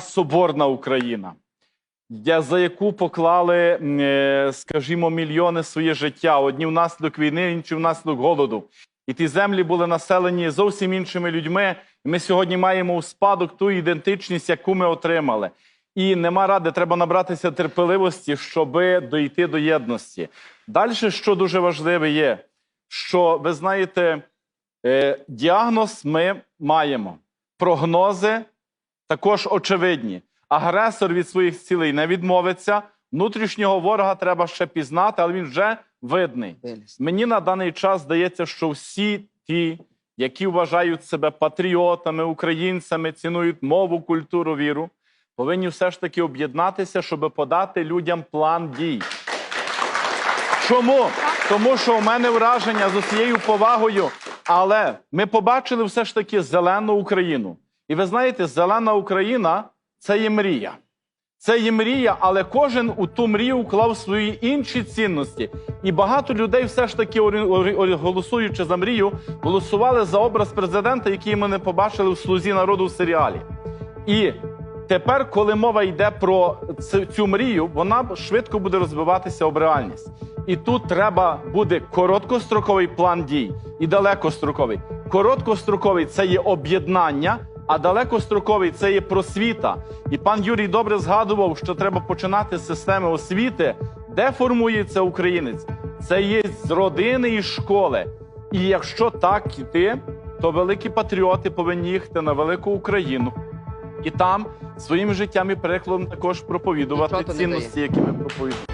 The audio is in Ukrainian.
соборна Україна, за яку поклали, е, скажімо, мільйони своє життя. Одні внаслідок війни, інші внаслідок голоду. І ті землі були населені зовсім іншими людьми. Ми сьогодні маємо у спадок ту ідентичність, яку ми отримали. І нема ради, треба набратися терпеливості, щоб дойти до єдності. Далі, що дуже важливе є, що ви знаєте, е, діагноз ми маємо, прогнози також очевидні. Агресор від своїх цілей не відмовиться. Внутрішнього ворога треба ще пізнати, але він вже видний. Мені на даний час здається, що всі ті, які вважають себе патріотами, українцями, цінують мову, культуру, віру, повинні все ж таки об'єднатися, щоб подати людям план дій. Чому? Тому що у мене враження з усією повагою, але ми побачили все ж таки зелену Україну. І ви знаєте, зелена Україна це є мрія. Це є мрія, але кожен у ту мрію вклав свої інші цінності. І багато людей, все ж таки, голосуючи за мрію, голосували за образ президента, який ми не побачили в слузі народу в серіалі. І тепер, коли мова йде про цю мрію, вона швидко буде розвиватися об реальність. І тут треба буде короткостроковий план дій і далекостроковий. Короткостроковий це є об'єднання, а далекостроковий це є просвіта. І пан Юрій добре згадував, що треба починати з системи освіти, де формується українець. Це є з родини і школи. І якщо так іти, то великі патріоти повинні їхати на велику Україну і там своїм життям і прикладом також проповідувати цінності, які ми проповідуємо.